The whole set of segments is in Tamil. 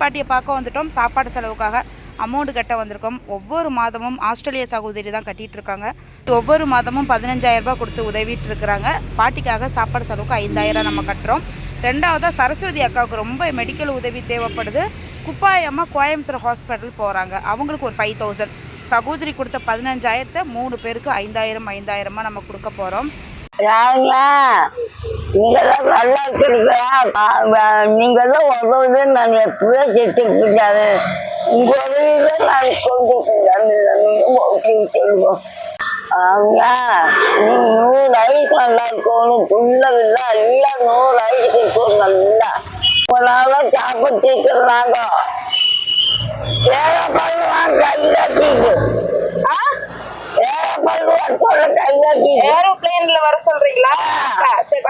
பாட்டியை பார்க்க வந்துட்டோம். சாப்பாடு செலவுக்காக அமௌண்ட் கட்ட வந்திருக்கோம். ஒவ்வொரு மாதமும் ஆஸ்திரேலிய சகோதரி தான் கட்டிட்டு இருக்காங்க. ஒவ்வொரு மாதமும் பதினஞ்சாயிரரூபா கொடுத்து உதவிட்டு இருக்கிறாங்க. பாட்டிக்காக சாப்பாடு செலவுக்கு ஐந்தாயிரம் நம்ம கட்டுறோம். ரெண்டாவதாக சரஸ்வதி அக்காவுக்கு ரொம்ப மெடிக்கல் உதவி தேவைப்படுது. குப்பாயம்மா கோயம்புத்தூர் ஹாஸ்பிட்டல் போகிறாங்க அவங்களுக்கு ஒரு ஃபைவ் தௌசண்ட் சகோதரி கொடுத்த பதினஞ்சாயிரத்தை மூணு பேருக்கு ஐந்தாயிரம் ஐந்தாயிரமா நம்ம கொடுக்க போகிறோம் நீங்க தான் நல்லா இருக்கிறீங்களா நீங்க தான் உதவுது நான் எப்பவே செட்டு உங்க உதவியில நான் கொஞ்சம் சொல்லுவோம் அவங்க நீ நூறு ஐக்கு நல்லா இருக்கணும் புள்ள எல்லாம் நூறு ஐக்கு இருக்கணும் நல்லா உங்களால சாப்பிட்டு இருக்கிறாங்க ஏழை பண்ணுவான் கை கட்டிட்டு ஆ? ஏரோப்ளேன்ல வர சொல்றீங்களா சரி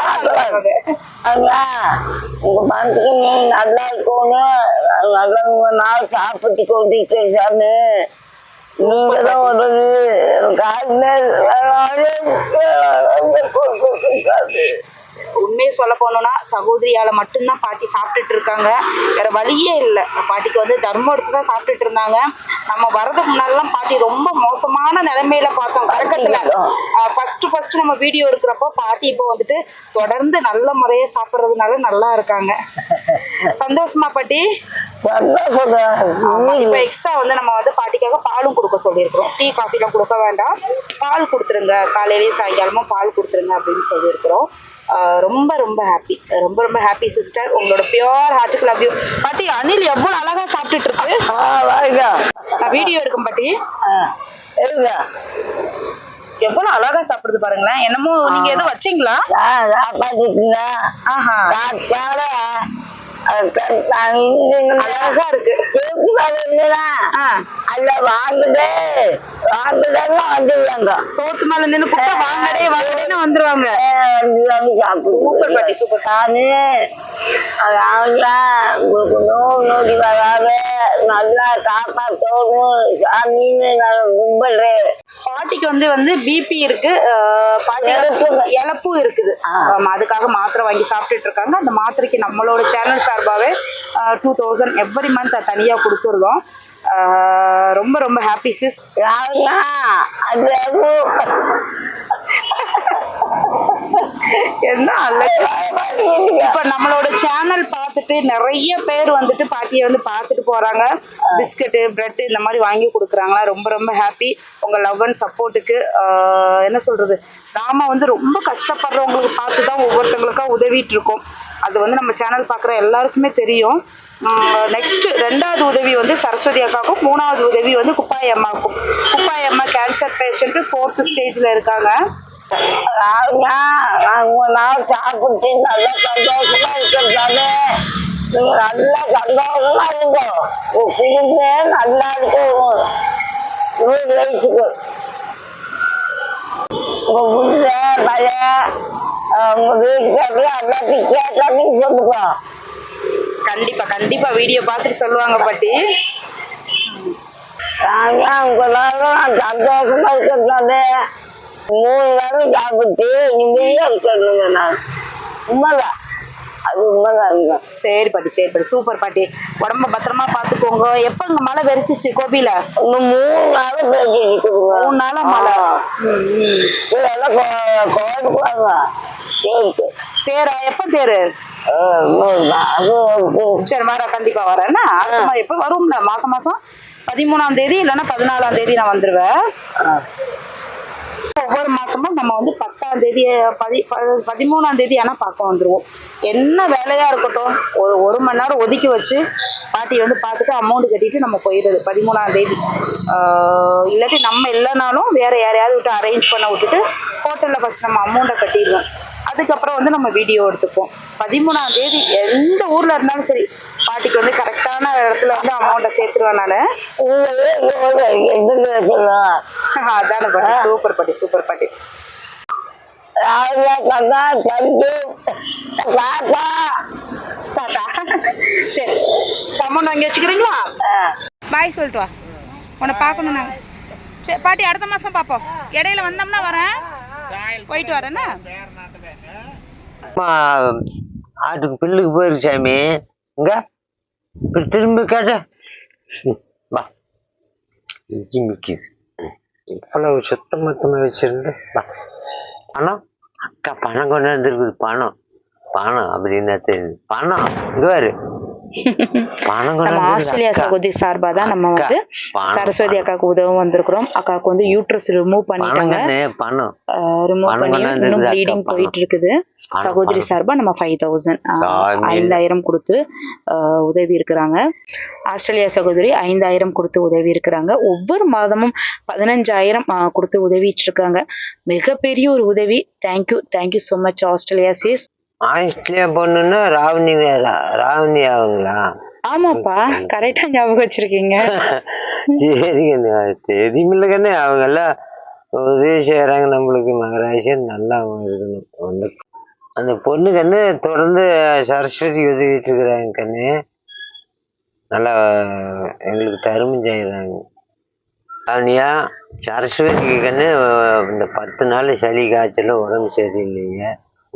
அண்ணா உங்க மனசுக்கு நீ நல்லா இருக்கணும் நல்லா உங்க நாள் சாப்பிட்டு கொண்டிருக்க சாமி நீங்க தான் உதவி காலையில் உண்மையை சொல்ல போனோம்னா சகோதரியால மட்டும்தான் பாட்டி சாப்பிட்டுட்டு இருக்காங்க. வேற வழியே இல்லை. பாட்டிக்கு வந்து தர்மம் எடுத்து தான் சாப்பிட்டுட்டு இருந்தாங்க. நம்ம வரதுக்கு முன்னாடிலாம் பாட்டி ரொம்ப மோசமான நிலைமையில பார்த்தோம் கறக்கத்துல ஃபர்ஸ்ட் ஃபர்ஸ்ட் நம்ம வீடியோ இருக்கிறப்போ பாட்டி இப்போ வந்துட்டு தொடர்ந்து நல்ல முறையா சாப்பிட்றதுனால நல்லா இருக்காங்க. சந்தோஷமா பாட்டி? இப்ப எக்ஸ்ட்ரா வந்து நம்ம வந்து பாட்டிக்காக பாலும் கொடுக்க சொல்லியிருக்கிறோம். டீ காஃபிலாம் கொடுக்க வேண்டாம். பால் கொடுத்துருங்க. காலையிலயும் சாயங்காலமும் பால் கொடுத்துருங்க அப்படின்னு சொல்லியிருக்கிறோம். ரொம்ப ரொம்ப ஹாப்பி ரொம்ப ரொம்ப ஹாப்பி சிஸ்டர் உங்களோட பியோர் ஹார்ட்டுக்கு லவ் யூ பாட்டி அனில் எவ்வளவு அழகா சாப்பிட்டுட்டு இருக்கு? வீடியோ எடுக்கும் பாட்டி. எவ்வளவு அழகா சாப்பிடுது பாருங்களேன். என்னமோ நீங்க எதுவும் வச்சீங்களா? ஆஹா. அழகா இருக்கு. அல்ல வாங்குதே. வாங்குதெல்லாம் வந்துடுவாங்க சோத்து மேல நின்னு குப்பை வாங்கடே வாங்கடேன்னு வந்துருவாங்க. சூப்பர் பாட்டி, சூப்பர். நானு அவங்க உங்களுக்கு நோவு நோடி வராத. நல்லா காப்பாற்றணும் சாமின்னு நான் கும்பிடுறேன். பாட்டிக்கு வந்து வந்து பிபி இருக்கு. பாட்டி இழப்பும் இருக்குது. அதுக்காக மாத்திரை வாங்கி சாப்பிட்டுட்டு இருக்காங்க. அந்த மாத்திரைக்கு நம்மளோட சேனல் சார்பாவே டூ தௌசண்ட் எவ்ரி மந்த் தனியா கொடுத்துருந்தோம் ரொம்ப ரொம்ப ஹாப்பி சிஸ் அது என்ன இப்ப நம்மளோட சேனல் பார்த்துட்டு நிறைய பேர் வந்துட்டு பாட்டியை வந்து பார்த்துட்டு போறாங்க. பிஸ்கட்டு பிரெட் இந்த மாதிரி வாங்கி கொடுக்குறாங்களா? ரொம்ப ரொம்ப ஹாப்பி உங்க லவ் அண்ட் சப்போர்ட்டுக்கு என்ன சொல்றது? நாம வந்து ரொம்ப கஷ்டப்படுறவங்களுக்கு பார்த்து தான் ஒவ்வொருத்தங்களுக்கா உதவிட்டு இருக்கோம் அது வந்து நம்ம சேனல் பார்க்குற எல்லாருக்குமே தெரியும். நெக்ஸ்ட் ரெண்டாவது உதவி வந்து சரஸ்வதி அக்காவுக்கும் மூணாவது உதவி வந்து குப்பாய் அம்மாவுக்கும். குப்பாய் அம்மா கேன்சர் பேஷண்ட் ஃபோர்த் ஸ்டேஜ்ல இருக்காங்க. அவங்க அவங்க நாள் சாப்பிட்டு நல்லா சந்தோஷமா இருக்கிறதாலே நீங்க நல்லா சந்தோஷமா இருங்க. உங்க குடும்பம் நல்லா இருக்கும். நூறு வயசுக்கு உங்க புள்ள பையன் உங்க வீட்டுக்காரரு எல்லாத்தையும் கேட்டாங்கன்னு சொல்லுங்க. கண்டிப்பா கண்டிப்பா வீடியோ பார்த்துட்டு சொல்லுவாங்க பாட்டி. நாங்க உங்களால நான் சந்தோஷமா இருக்கிறதாலே மூணு நாளும் சாப்பிட்டு நிம்மதியா இருக்கிறதுங்க நான் உண்மைதான் அது உண்மைதான் சரி பாட்டி சரி பாட்டி. சூப்பர் பாட்டி. உடம்ப பத்திரமா பாத்துக்கோங்க. எப்ப இங்க மழை வெறிச்சிச்சு கோபில? இன்னும் மூணு நாளும் மூணு நாளா மழை. இதெல்லாம் கோயிலுக்கு வாங்க தேரா? எப்ப தேரு? சரி வர கண்டிப்பா வரேன்னா எப்ப? வரும்ல மாசம் மாசம்? பதிமூணாம் தேதி இல்லைன்னா பதினாலாம் தேதி நான் வந்துருவேன். ஒவ்வொரு மாசமும் நம்ம வந்து பத்தாம் தேதி பதி பதிமூணாம் தேதி ஆனா பார்க்க வந்துருவோம். என்ன வேலையா இருக்கட்டும் ஒரு ஒரு மணி நேரம் ஒதுக்கி வச்சு பாட்டி வந்து பார்த்துட்டு அமௌண்ட் கட்டிட்டு நம்ம போயிடுறது பதிமூணாம் தேதி. ஆஹ் இல்லாட்டி நம்ம இல்லைனாலும் வேற யாரையாவது விட்டு அரேஞ்ச் பண்ண விட்டுட்டு ஹோட்டல்ல ஃபர்ஸ்ட் நம்ம அமௌண்ட்டை கட்டிடுவோம். அதுக்கப்புறம் வந்து நம்ம வீடியோ எடுத்துப்போம். பதிமூணாம் தேதி எந்த ஊர்ல இருந்தாலும் சரி பாட்டிக்கு வந்து கரெக்டான இடத்துல வந்து அமௌண்ட்டை சேர்த்துருவேன் நான். அதான பாட்டி. சூப்பர் பாட்டி சூப்பர் பாட்டி. டாடா சரி சம்மன் வாங்கி வச்சுக்கிறீங்களா? பாய் சொல்லிட்டு வா. உன்னை பார்க்கணும் நாங்கள் சரி பாட்டி அடுத்த மாதம் பார்ப்போம். இடையில வந்தோம்னா வரேன். போயிட்டு வரேன்னா? ஆட்டுக்கு பில்லுக்கு போயிருக்கு சாமி. இங்க இப்படி திரும்ப கேட்ட. வா. இஞ்சி இவ்வளவு சுத்த மொத்தமாக வச்சிருந்து பணம்? அக்கா பணம் கொண்டு வந்துருக்குது. பணம். பணம் அப்படின்னா தெரியுது பணம். இங்கே நம்ம ஆஸ்திரேலியா. சகோதரி சார்பா தான் நம்ம வந்து சரஸ்வதி அக்காவுக்கு உதவும் வந்திருக்கிறோம். அக்காவுக்கு வந்து யூட்ரஸ் ரிமூவ் பண்ணிட்டாங்க ரிமூவ் பண்ணி இன்னும் ப்ளீடிங் போயிட்டு இருக்குது சகோதரி. சார்பா நம்ம ஃபைவ் தௌசண்ட். ஐந்தாயிரம் கொடுத்து உதவி இருக்கிறாங்க. ஆஸ்திரேலியா சகோதரி ஐந்தாயிரம் கொடுத்து உதவி இருக்கிறாங்க. ஒவ்வொரு மாதமும் பதினஞ்சாயிரம் கொடுத்து உதவிட்டு இருக்காங்க. மிகப்பெரிய ஒரு உதவி. Thank you thank you so much Australia sis Australia பொண்ணுன்னா ராவணி வேறா ராவணி ஆகுங்களா? ஆமாப்பா கரெக்டா ஞாபகம் வச்சிருக்கீங்க. சரிங்க தெரியுமில்ல கண்ணு அவங்க எல்லாம் உதவி செய்யறாங்க நம்மளுக்கு மகராசியன் நல்லா இருக்கணும். ஒண்ணு அந்த பொண்ணு கண்ணு தொடர்ந்து சரஸ்வதி உதவிட்டு இருக்கிறாங்க கண்ணு. நல்லா எங்களுக்கு தருமம் செய்யறாங்க அவனியா சரஸ்வதிக்கு கண்ணு இந்த பத்து நாள் சளி காய்ச்சல் உடம்பு சரியில்லைங்க.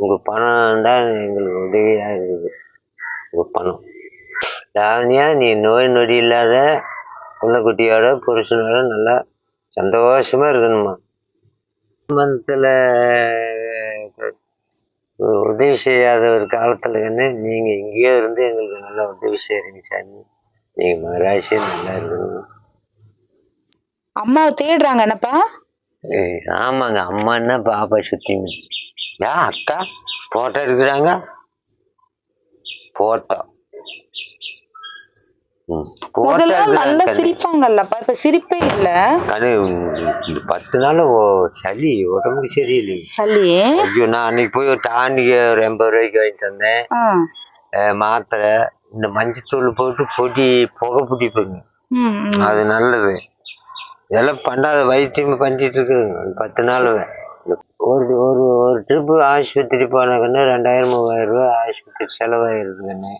உங்க பணம் தான் எங்களுக்கு உதவியா இருக்குது. உங்க பணம். லாவண்யா நீ நோய் நொடி இல்லாத குட்டியோட புருஷனோட நல்லா சந்தோஷமா இருக்கணுமா? மந்தத்துல உதவி செய்யாத ஒரு காலத்துல கண்ணு நீங்க இங்கேயே இருந்து எங்களுக்கு நல்லா உதவி செய்யறீங்க சாமி. நீங்க மகராசி நல்லா இருக்கணும். அம்மாவை தேடுறாங்க என்னப்பா? ஏய், ஆமாங்க. அம்மா என்ன பாப்பா சுத்தி யா அக்கா போட்டோ எடுக்கிறாங்க. போட்டோ நல்லா. சிரிப்பாங்கல்லப்பா இப்ப சிரிப்பே இல்ல. பத்து நாள் சளி உடம்புக்கு சரியில்லை. சளி? ஐயோ நான் அன்னைக்கு போய் ஒரு டானிக்கு ஒரு எண்பது ரூபாய்க்கு வாங்கிட்டு வந்தேன். மாத்திரை இந்த மஞ்சத்தூள் போட்டு பொடி புகை பிடிப்புங்க. அது நல்லது. இதெல்லாம் பண்ணாத வைத்தியம் பண்ணிட்டு இருக்குதுங்க பத்து நாள். ஒரு ஒரு ஒரு ட்ரிப்பு ஆஸ்பத்திரி போனாக்கன்னு ரெண்டாயிரம் மூவாயிரம் ரூபா ஆஸ்பத்திரி செலவாயிருக்குங்கண்ணே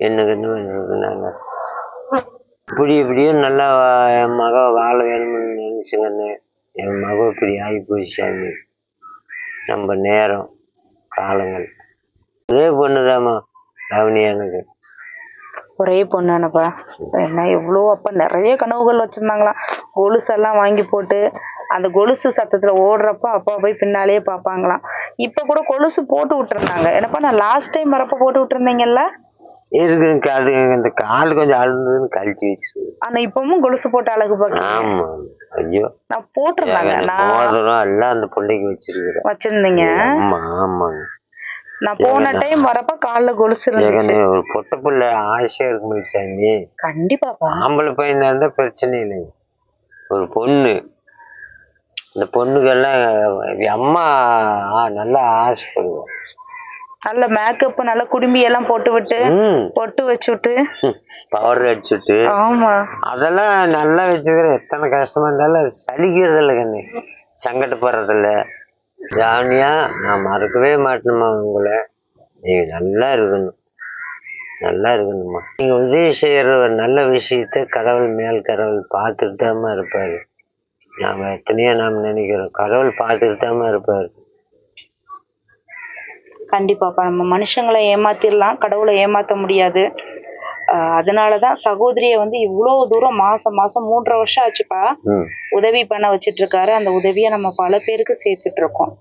என்ன கண்ணு பண்ணுறதுனால இப்படி இப்படியும் நல்லா என் மக வாழ வேணும்னு நினச்சிங்கண்ணே என் மக இப்படி ஆகி போச்சு சாமி. நம்ம நேரம் காலங்கள். ஒரே பொண்ணுதாம்மா ரவணி எனக்கு. ஒரே பொண்ணானப்பா. என்ன எவ்வளோ அப்போ நிறைய கனவுகள் வச்சுருந்தாங்களாம். கொலுசெல்லாம் வாங்கி போட்டு அந்த கொலுசு சத்தத்துல ஓடுறப்ப அப்பா போய் பின்னாலேயே பார்ப்பாங்களாம். இப்ப கூட கொலுசு போட்டு விட்டுருந்தாங்க. என்னப்பா நான் லாஸ்ட் டைம் வரப்ப போட்டு விட்டுருந்தீங்கல்ல? இருக்குங்க அது இந்த கால் கொஞ்சம் அழுந்ததுன்னு கழிச்சு வச்சிருக்கு ஆனா இப்பவும் கொலுசு போட்டு அழகு பார்க்க ஆமா. ஐயோ. நான் போட்டிருந்தாங்க. நான் மோதிரம் எல்லாம் அந்த பிள்ளைக்கு வச்சிருக்கிறேன். வச்சிருந்தீங்க? ஆமா ஆமாங்க நான் போன டைம் வரப்ப கால்ல கொலுசு இருந்துச்சு. ஒரு பொட்ட பிள்ளை ஆசையா இருக்கும் சாமி. கண்டிப்பாப்பா ஆம்பளை பையனா இருந்தா பிரச்சனை இல்லைங்க. ஒரு பொண்ணு. இந்த பொண்ணுக்கெல்லாம் அம்மா நல்லா ஆசைப்படுவோம் நல்ல மேக்கப் நல்ல குடுமி எல்லாம் போட்டு விட்டு பொட்டு வச்சு விட்டு பவுடர் அடிச்சுட்டு. ஆமா. அதெல்லாம் நல்லா வச்சுக்கிறேன். எத்தனை கஷ்டமா இருந்தாலும் சலிக்கிறது இல்லை கண்ணு. சங்கடப்படுறது இல்லை ஜானியா நான் மறக்கவே மாட்டேனுமா உங்களை. நீங்க நல்லா இருக்கணும். நல்லா இருக்கணுமா நீங்க உதவி செய்யற ஒரு நல்ல விஷயத்த கடவுள் மேல் கடவுள் பார்த்துட்டு தாம்மா இருப்பாரு. நாம எத்தனையோ நாம் நினைக்கிறோம். கடவுள் பார்த்துட்டு தாம்மா இருப்பாரு. கண்டிப்பாப்பா. நம்ம மனுஷங்களை ஏமாத்திடலாம் கடவுளை ஏமாத்த முடியாது. அதனாலதான் சகோதரியை வந்து இவ்வளவு தூரம் மாசம் மாசம் மூன்றரை வருஷம் ஆச்சுப்பா. உதவி பண்ண வச்சிட்டு இருக்காரு அந்த உதவியை நம்ம பல பேருக்கு சேர்த்துட்டு இருக்கோம்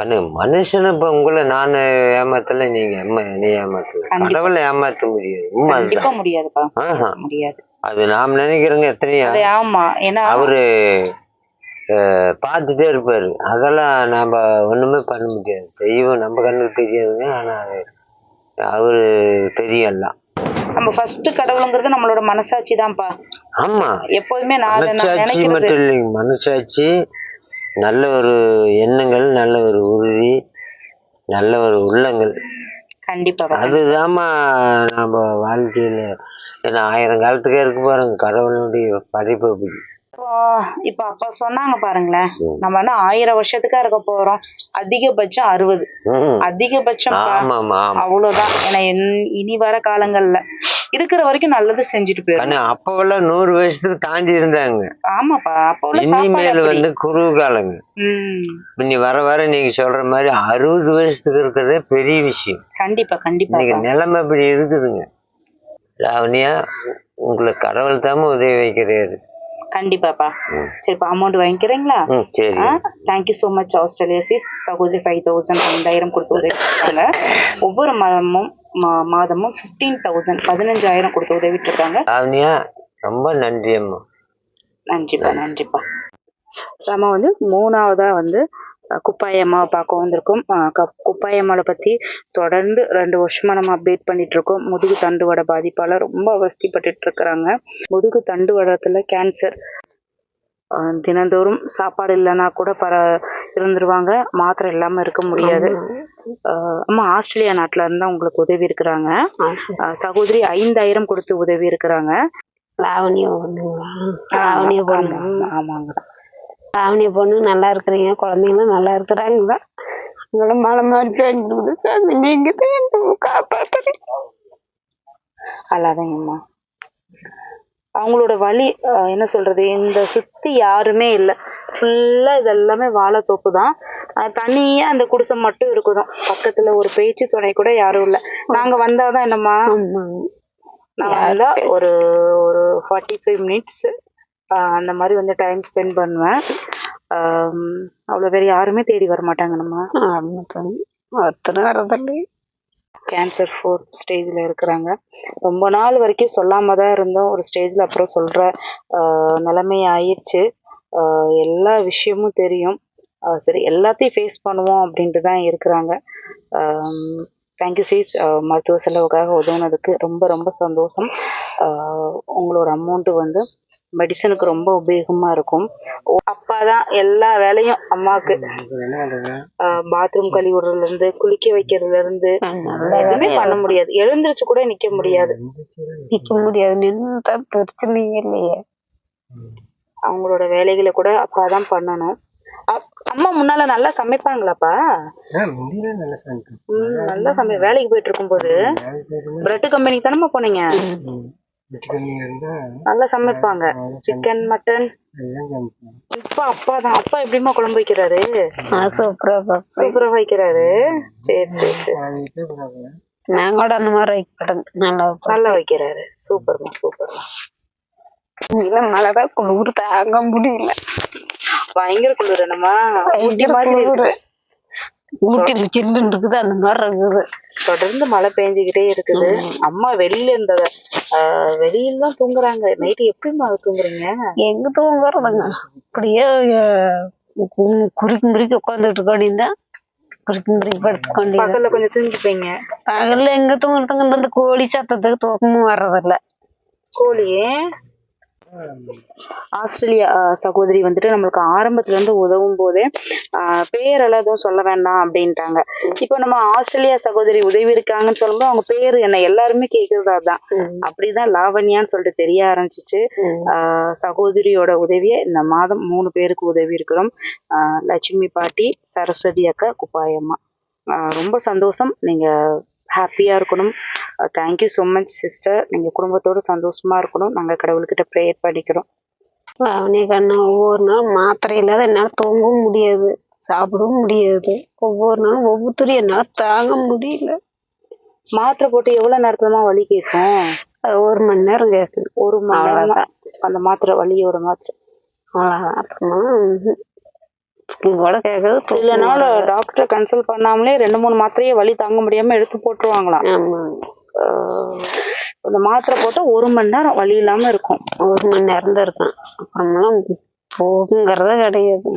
கண்ணு மனுஷனை இப்ப உங்களை நான் ஏமாத்தல நீங்க நீ ஏமாத்தல. கடவுளை ஏமாத்த முடியாது. கண்டிப்பா முடியாதுப்பா. முடியாது. அது நாம் நினைக்கிறோங்க எத்தனையோ. ஆமா. ஏன்னா அவரு பார்த்துட்டே இருப்பாரு. அதெல்லாம் நாம ஒண்ணுமே பண்ண முடியாது. தெய்வம் நம்ம கண்ணுக்கு தெரியாதுங்க. ஆனா அது அவரு தெரியும் எல்லாம். நம்ம ஃபர்ஸ்ட் கடவுளுங்கிறது நம்மளோட மனசாட்சி தான்ப்பா. ஆமா. எப்போதுமே நான் மனசாட்சி மட்டும் இல்லைங்க. மனசாட்சி நல்ல ஒரு எண்ணங்கள் நல்ல ஒரு உறுதி நல்ல ஒரு உள்ளங்கள். கண்டிப்பா அதுதாம்மா நம்ம வாழ்க்கையில ஏன்னா ஆயிரம் காலத்துக்கே இருக்கு பாருங்க கடவுளுடைய படைப்பு அப்படி. இப்போ இப்ப அப்பா சொன்னாங்க பாருங்களேன். நம்ம என்ன ஆயிரம் வருஷத்துக்கா இருக்க போறோம்? அதிகபட்சம் அறுபது. அதிகபட்சம் ஆமா ஆமா ஆமா அவ்வளவுதான். ஏன்னா இன்- வர காலங்கள்ல. இருக்கிற வரைக்கும் நல்லது செஞ்சுட்டு போயிடும் அப்பவெல்லாம் நூறு வயசுக்கு தாண்டி இருந்தாங்க. ஆமாப்பா அப்ப இனிமேல். வந்து குருவு காலங்க. இனி வர வர நீங்க சொல்ற மாதிரி அறுபது வயசுக்கு இருக்கிறதே பெரிய விஷயம். கண்டிப்பா கண்டிப்பா நிலைமை இப்படி இருக்குதுங்க. லாவணியா உங்களுக்கு கடவுள் தாம உதவி வைக்கிறாரு. கண்டிப்பாப்பா. சரிப்பா அமௌண்ட் வாங்கிக்கிறீங்களா? சரி தேங்க்யூ ஸோ மச் ஆஸ்திரேலியாசிஸ் சகோதரி ஃபைவ் தௌசண்ட் ரெண்டாயிரம் கொடுத்து உதவி இருக்காங்க ஒவ்வொரு மாதமும் மாதமும் ஃபிஃப்டீன் தௌசண்ட் பதினஞ்சாயிரம் கொடுத்து உதவிட்டு இருக்காங்க லாவணியா ரொம்ப நன்றி அம்மா நன்றிப்பா நன்றிப்பா. நம்ம வந்து மூணாவதா வந்து அஹ், குப்பாய் அம்மாவை பார்க்க வந்திருக்கோம். அஹ், க- குப்பாய் அம்மாவை பத்தி தொடர்ந்து ரெண்டு வருஷமா நம்ம அப்டேட் பண்ணிட்டு இருக்கோம் முதுகு தண்டுவட பாதிப்பால ரொம்ப அவஸ்திப்பட்டுட்டு இருக்கிறாங்க. முதுகு தண்டுவடத்துல கேன்சர் தினந்தோறும் சாப்பாடு இல்லைன்னா கூட பர இருந்துருவாங்க. மாத்திரை இல்லாம இருக்க முடியாது. அம்மா ஆஸ்திரேலியா நாட்டுல இருந்தா உங்களுக்கு உதவி இருக்கிறாங்க. சகோதரி ஐந்தாயிரம் கொடுத்து உதவி இருக்கிறாங்க. ஆமாங்க. லாவணிய பொண்ணு நல்லா இருக்கிறீங்க குழந்தைங்களும் நல்லா இருக்கிறாங்களா உங்களை மழை மாதிரி பேஞ்சுடுது சாமி நீங்க தான் என்னை காப்பாத்துறீங்க. அல்லாதங்கம்மா அவங்களோட வழி என்ன சொல்றது இந்த சுத்தி யாருமே இல்லை. ஃபுல்லா இதெல்லாமே வாழைத்தோப்பு தான். அஹ், தனியா அந்த குடிசை மட்டும் இருக்குதும் பக்கத்துல ஒரு பேச்சு துணை கூட யாரும் இல்லை. நாங்க வந்தாதான் என்னம்மா? ஆமாங்க. நான் ஒரு ஒரு ஃபார்ட்டி ஃபைவ் மினிட்ஸ் அந்த மாதிரி வந்து டைம் ஸ்பெண்ட் பண்ணுவேன். அவ்வளோ பேர் யாருமே தேடி வர மாட்டாங்க நம்ம. ஒருத்தரும் வரதில்லை கேன்சர் ஃபோர்த் ஸ்டேஜில் இருக்கிறாங்க. ரொம்ப நாள் வரைக்கும் சொல்லாம தான் இருந்தோம். ஒரு ஸ்டேஜில் அப்புறம் சொல்கிற நிலைமை ஆயிடுச்சு. எல்லா விஷயமும் தெரியும். சரி எல்லாத்தையும் ஃபேஸ் பண்ணுவோம் அப்படின்ட்டு தான் இருக்கிறாங்க. தேங்க்யூ சீஸ் மருத்துவ செலவுக்காக உதவுனதுக்கு ரொம்ப ரொம்ப சந்தோஷம். ஆஹ் உங்களோட அமௌண்ட்டு வந்து மெடிசனுக்கு ரொம்ப உபயோகமாக இருக்கும். அப்பா தான் எல்லா வேலையும் அம்மாவுக்கு பாத்ரூம் கழுவி விடுறதுல இருந்து குளிக்க வைக்கிறதுல இருந்து எதுவுமே பண்ண முடியாது. எழுந்திருச்சு கூட நிக்க முடியாது. நிக்க முடியாது. நின்று பிரச்சனையே இல்லையே. அவங்களோட வேலைகளை கூட அப்பா தான் பண்ணணும். அம்மா முன்னால நல்லா சமைப்பாங்களாப்பா? நல்லா சமை வேலைக்கு போயிட்டு இருக்கும்போது பிரெட் கம்பெனிக்கு தானம்மா போனீங்க? நல்லா சமைப்பாங்க. சிக்கன் மட்டன் இப்ப அப்பா தான். அப்பா எப்படிம்மா குழம்பு வைக்கிறாரு? சூப்பரா சூப்பரா வைக்கிறாரு. சரி சரி சரி. நான் கூட அந்த மாதிரி வைக்க மாட்டேங்க நல்லா நல்லா வைக்கிறாரு. சூப்பர்மா சூப்பர்மா. இல்ல மழைதான் குளிர் தாங்க முடியல. பயங்கர குளிர் என்னம்மா? ஊட்டி மாதிரி குளிரு. இருக்கு. ஊட்டில சில்லுன்னு இருக்குது அந்த மாதிரி இருக்குது. தொடர்ந்து மழை பெஞ்சுக்கிட்டே இருக்குது. அம்மா வெளியில இருந்த ஆஹ் வெளியில தான் தூங்குறாங்க. நைட்டு எப்படி மழை தூங்குறீங்க? எங்க தூங்குறதுங்க? அப்படியே குறுக்கி முறுக்கி உட்காந்துட்டு இருக்க வேண்டியதுதான். குறுக்கி முறுக்கி படுத்துக்க வேண்டியது பகல்ல கொஞ்சம் தூங்கிப்பீங்க? பகல்ல எங்க தூங்குறதுங்க இந்த கோழி சத்தத்துக்கு தூக்கமும் வர்றதில்ல. கோழியே? ஆஸ்திரேலியா சகோதரி வந்துட்டு நம்மளுக்கு ஆரம்பத்துல இருந்து உதவும் போதே பேரெல்லாம் எதுவும் சொல்ல வேண்டாம் அப்படின்ட்டாங்க. இப்போ நம்ம ஆஸ்திரேலியா சகோதரி உதவி இருக்காங்கன்னு சொல்லும்போது அவங்க பேரு என்ன எல்லாருமே கேக்குறது அதான். அப்படிதான் லாவண்யான்னு சொல்லிட்டு தெரிய ஆரம்பிச்சிச்சு. ஆஹ் சகோதரியோட உதவியை இந்த மாதம் மூணு பேருக்கு உதவி இருக்கிறோம். லட்சுமி பாட்டி சரஸ்வதி அக்கா குப்பாயம்மா. ரொம்ப சந்தோஷம். நீங்க ஹாப்பியா இருக்கணும். தேங்க்யூ ஸோ மச் சிஸ்டர் நீங்க குடும்பத்தோட சந்தோஷமா இருக்கணும். நாங்க கடவுள்கிட்ட ப்ரேயர் பண்ணிக்கிறோம். அவனே கண்ணு ஒவ்வொரு நாள் மாத்திரை இல்லாத என்னால தூங்கவும் முடியாது. சாப்பிடவும் முடியாது. ஒவ்வொரு நாளும் ஒவ்வொருத்தரும் என்னால தாங்க முடியல. மாத்திரை போட்டு எவ்வளவு நேரத்துலமா வலி கேட்கும்? ஒரு மணி நேரம் கேக்குது ஒரு மணி நேரம் அந்த மாத்திரை வலியோட மாத்திரை. அவ்வளவுதான். அப்புறமா. கூட கேக்குது சில நாள். டாக்டரை கன்சல்ட் பண்ணாமலே ரெண்டு மூணு மாத்திரையே வலி தாங்க முடியாம எடுத்து போட்டுருவாங்களாம். அந்த மாத்திரை போட்டா ஒரு மணி நேரம் வலி இல்லாம இருக்கும். ஒரு மணி நேரம் தான் இருக்கும். அப்புறமெல்லாம் போகுங்கிறதே கிடையாது.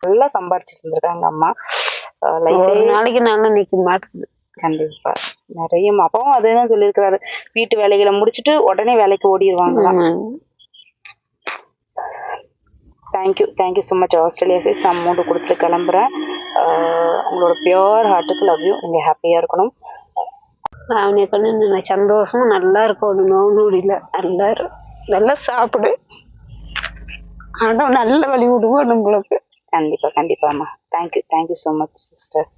நல்லா சம்பாரிச்சிட்டு இருந்திருக்காங்க அம்மா. ஒரு நாளைக்கு நல்லா நிக்க மாட்டேங்குது கண்டிப்பா. நிறைய அப்பாவும் அதேதான் சொல்லியிருக்கிறாரு. வீட்டு வேலைகளை முடிச்சிட்டு உடனே வேலைக்கு ஓடிடுவாங்களாம் ஆமாங்க. Thank you thank you so much Australia sis நான் அமௌண்ட் கொடுத்துட்டு கிளம்புறேன். ஆஹ் உங்களோட பியோர் ஹார்ட்டுக்கு லவ் யூ நீங்கள் ஹாப்பியாக இருக்கணும். அவனை கண்ணு நான் சந்தோஷமா நல்லா இருக்கணும் நோவு நொடியில நல்லா. நல்லா சாப்பிடு. ஆனா நல்ல வழி விடுவோம் நம்மளுக்கு. கண்டிப்பாக கண்டிப்பாம்மா thank you thank you so much sister